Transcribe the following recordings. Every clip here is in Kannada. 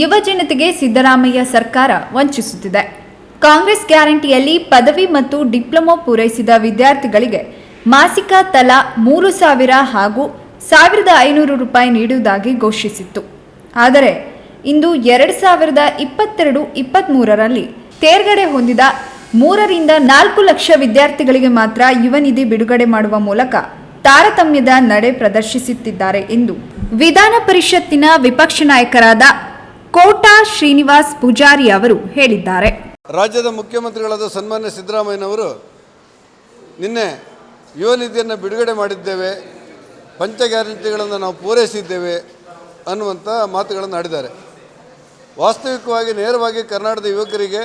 ಯುವ ಜನತೆಗೆ ಸಿದ್ದರಾಮಯ್ಯ ಸರ್ಕಾರ ವಂಚಿಸುತ್ತಿದೆ. ಕಾಂಗ್ರೆಸ್ ಗ್ಯಾರಂಟಿಯಲ್ಲಿ ಪದವಿ ಮತ್ತು ಡಿಪ್ಲೊಮಾ ಪೂರೈಸಿದ ವಿದ್ಯಾರ್ಥಿಗಳಿಗೆ ಮಾಸಿಕ ತಲಾ ಮೂರು ಸಾವಿರ ಹಾಗೂ ಸಾವಿರದ ಐನೂರು ರೂಪಾಯಿ ನೀಡುವುದಾಗಿ ಘೋಷಿಸಿತ್ತು. ಆದರೆ ಇಂದು ಎರಡು ಸಾವಿರದ ಇಪ್ಪತ್ತೆರಡು ಇಪ್ಪತ್ತ್ಮೂರರಲ್ಲಿ ತೇರ್ಗಡೆ ಹೊಂದಿದ ಮೂರರಿಂದ ನಾಲ್ಕು ಲಕ್ಷ ವಿದ್ಯಾರ್ಥಿಗಳಿಗೆ ಮಾತ್ರ ಯುವ ನಿಧಿ ಬಿಡುಗಡೆ ಮಾಡುವ ಮೂಲಕ ತಾರತಮ್ಯದ ನಡೆ ಪ್ರದರ್ಶಿಸುತ್ತಿದ್ದಾರೆ ಎಂದು ವಿಧಾನ ಪರಿಷತ್ತಿನ ವಿಪಕ್ಷ ನಾಯಕರಾದ ಕೋಟಾ ಶ್ರೀನಿವಾಸ್ ಪೂಜಾರಿ ಅವರು ಹೇಳಿದ್ದಾರೆ. ರಾಜ್ಯದ ಮುಖ್ಯಮಂತ್ರಿಗಳಾದ ಸನ್ಮಾನ್ಯ ಸಿದ್ದರಾಮಯ್ಯನವರು ನಿನ್ನೆ ಯುವ ನಿಧಿಯನ್ನು ಬಿಡುಗಡೆ ಮಾಡಿದ್ದೇವೆ, ಪಂಚ ಗ್ಯಾರಂಟಿಗಳನ್ನು ನಾವು ಪೂರೈಸಿದ್ದೇವೆ ಅನ್ನುವಂಥ ಮಾತುಗಳನ್ನು ಆಡಿದ್ದಾರೆ. ವಾಸ್ತವಿಕವಾಗಿ, ನೇರವಾಗಿ ಕರ್ನಾಟಕದ ಯುವಕರಿಗೆ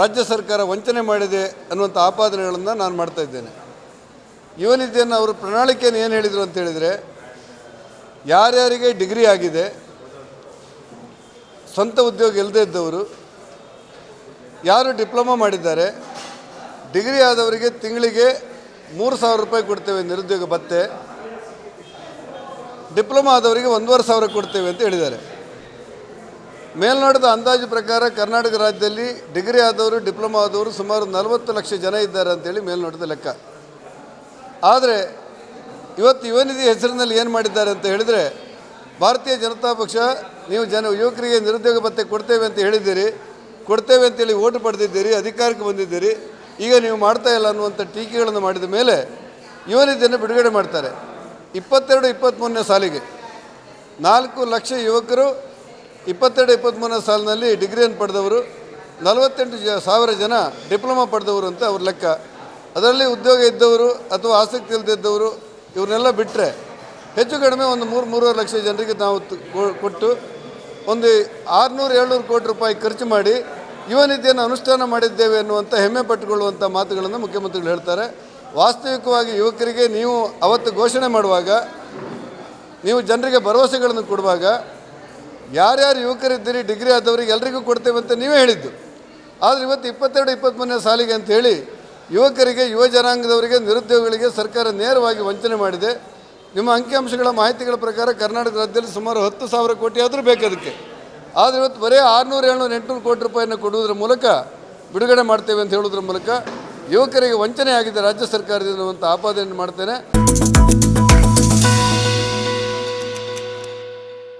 ರಾಜ್ಯ ಸರ್ಕಾರ ವಂಚನೆ ಮಾಡಿದೆ ಅನ್ನುವಂಥ ಆಪಾದನೆಗಳನ್ನು ನಾನು ಮಾಡ್ತಾ ಇದ್ದೇನೆ. ಯುವ ನಿಧಿಯನ್ನು ಅವರು ಪ್ರಣಾಳಿಕೆಯನ್ನು ಏನು ಹೇಳಿದರು ಅಂತ ಹೇಳಿದರೆ, ಯಾರ್ಯಾರಿಗೆ ಡಿಗ್ರಿ ಆಗಿದೆ ಸ್ವಂತ ಉದ್ಯೋಗ ಇಲ್ಲದೇ ಇದ್ದವರು ಯಾರು ಡಿಪ್ಲೊಮಾ ಮಾಡಿದ್ದಾರೆ, ಡಿಗ್ರಿ ಆದವರಿಗೆ ತಿಂಗಳಿಗೆ ಮೂರು ಸಾವಿರ ರೂಪಾಯಿ ಕೊಡ್ತೇವೆ ನಿರುದ್ಯೋಗ ಭತ್ತೆ, ಡಿಪ್ಲೊಮಾ ಆದವರಿಗೆ ಒಂದೂವರೆ ಸಾವಿರ ಕೊಡ್ತೇವೆ ಅಂತ ಹೇಳಿದ್ದಾರೆ. ಮೇಲ್ನೋಟದ ಅಂದಾಜು ಪ್ರಕಾರ ಕರ್ನಾಟಕ ರಾಜ್ಯದಲ್ಲಿ ಡಿಗ್ರಿ ಆದವರು, ಡಿಪ್ಲೊಮಾ ಆದವರು ಸುಮಾರು ನಲವತ್ತು ಲಕ್ಷ ಜನ ಇದ್ದಾರೆ ಅಂತೇಳಿ ಮೇಲ್ನೋಟದ ಲೆಕ್ಕ. ಆದರೆ ಇವತ್ತು ಯುವನಿಧಿ ಹೆಸರಿನಲ್ಲಿ ಏನು ಮಾಡಿದ್ದಾರೆ ಅಂತ ಹೇಳಿದರೆ ಭಾರತೀಯ ಜನತಾ ಪಕ್ಷ, ನೀವು ಜನ ಯುವಕರಿಗೆ ನಿರುದ್ಯೋಗ ಭತ್ಯೆ ಕೊಡ್ತೇವೆ ಅಂತ ಹೇಳಿದ್ದೀರಿ. ಕೊಡ್ತೇವೆ ಅಂತೇಳಿ ಓಟು ಪಡೆದಿದ್ದೀರಿ, ಅಧಿಕಾರಕ್ಕೆ ಬಂದಿದ್ದೀರಿ. ಈಗ ನೀವು ಮಾಡ್ತಾ ಇಲ್ಲ ಅನ್ನುವಂಥ ಟೀಕೆಗಳನ್ನು ಮಾಡಿದ ಮೇಲೆ ಯುವನಿಧಿಯನ್ನು ಬಿಡುಗಡೆ ಮಾಡ್ತಾರೆ. ಇಪ್ಪತ್ತೆರಡು ಇಪ್ಪತ್ತ್ಮೂರನೇ ಸಾಲಿಗೆ. ನಾಲ್ಕು ಲಕ್ಷ ಯುವಕರು ಇಪ್ಪತ್ತೆರಡು ಇಪ್ಪತ್ತ್ಮೂರನೇ ಸಾಲಿನಲ್ಲಿ ಡಿಗ್ರಿಯನ್ನು ಪಡೆದವರು, ನಲವತ್ತೆಂಟು ಜ, ಸಾವಿರ ಜನ ಡಿಪ್ಲೊಮಾ ಪಡೆದವರು ಅಂತ ಅವ್ರ ಲೆಕ್ಕ. ಅದರಲ್ಲಿ ಉದ್ಯೋಗ ಇದ್ದವರು ಅಥವಾ ಆಸಕ್ತಿ ಇಲ್ಲದಿದ್ದವರು ಇವ್ರನ್ನೆಲ್ಲ ಬಿಟ್ಟರೆ ಹೆಚ್ಚು ಕಡಿಮೆ ಒಂದು ಮೂರು, ಮೂರುವರೆ ಲಕ್ಷ ಜನರಿಗೆ ನಾವು ಕೊಟ್ಟು ಒಂದು ಆರುನೂರು, ಏಳ್ನೂರು ಕೋಟಿ ರೂಪಾಯಿ ಖರ್ಚು ಮಾಡಿ ಯುವ ನಿಧಿಯನ್ನು ಅನುಷ್ಠಾನ ಮಾಡಿದ್ದೇವೆ ಎನ್ನುವಂಥ ಹೆಮ್ಮೆ ಪಟ್ಟುಕೊಳ್ಳುವಂಥ ಮಾತುಗಳನ್ನು ಮುಖ್ಯಮಂತ್ರಿಗಳು ಹೇಳ್ತಾರೆ. ವಾಸ್ತವಿಕವಾಗಿ ಯುವಕರಿಗೆ ನೀವು ಅವತ್ತು ಘೋಷಣೆ ಮಾಡುವಾಗ, ನೀವು ಜನರಿಗೆ ಭರವಸೆಗಳನ್ನು ಕೊಡುವಾಗ, ಯಾರ್ಯಾರು ಯುವಕರಿದ್ದೀರಿ, ಡಿಗ್ರಿ ಆದವರಿಗೆ ಎಲ್ರಿಗೂ ಕೊಡ್ತೇವೆ ಅಂತ ನೀವೇ ಹೇಳಿದ್ದು. ಆದರೆ ಇವತ್ತು ಇಪ್ಪತ್ತೆರಡು ಇಪ್ಪತ್ತ್ಮೂರನೇ ಸಾಲಿಗೆ ಅಂತ ಹೇಳಿ ಯುವಕರಿಗೆ, ಯುವ ಜನಾಂಗದವರಿಗೆ, ನಿರುದ್ಯೋಗಿಗಳಿಗೆ ಸರ್ಕಾರ ನೇರವಾಗಿ ವಂಚನೆ ಮಾಡಿದೆ. ನಿಮ್ಮ ಅಂಕಿಅಂಶಗಳ ಮಾಹಿತಿಗಳ ಪ್ರಕಾರ ಕರ್ನಾಟಕ ರಾಜ್ಯದಲ್ಲಿ ಸುಮಾರು ಹತ್ತು ಸಾವಿರ ಕೋಟಿ ಆದರೂ ಬೇಕು ಅದಕ್ಕೆ. ಆದರೆ ಇವತ್ತು ಬರೀ ಆರುನೂರು, ಏಳ್ನೂರು, ಎಂಟುನೂರು ಕೋಟಿ ರೂಪಾಯಿನ ಕೊಡುವುದರ ಮೂಲಕ ಬಿಡುಗಡೆ ಮಾಡ್ತೇವೆ ಅಂತ ಹೇಳೋದ್ರ ಮೂಲಕ ಯುವಕರಿಗೆ ವಂಚನೆ ಆಗಿದೆ ರಾಜ್ಯ ಸರ್ಕಾರದಿಂದ ಅಂತ ಆಪಾದನೆ ಮಾಡ್ತೇನೆ.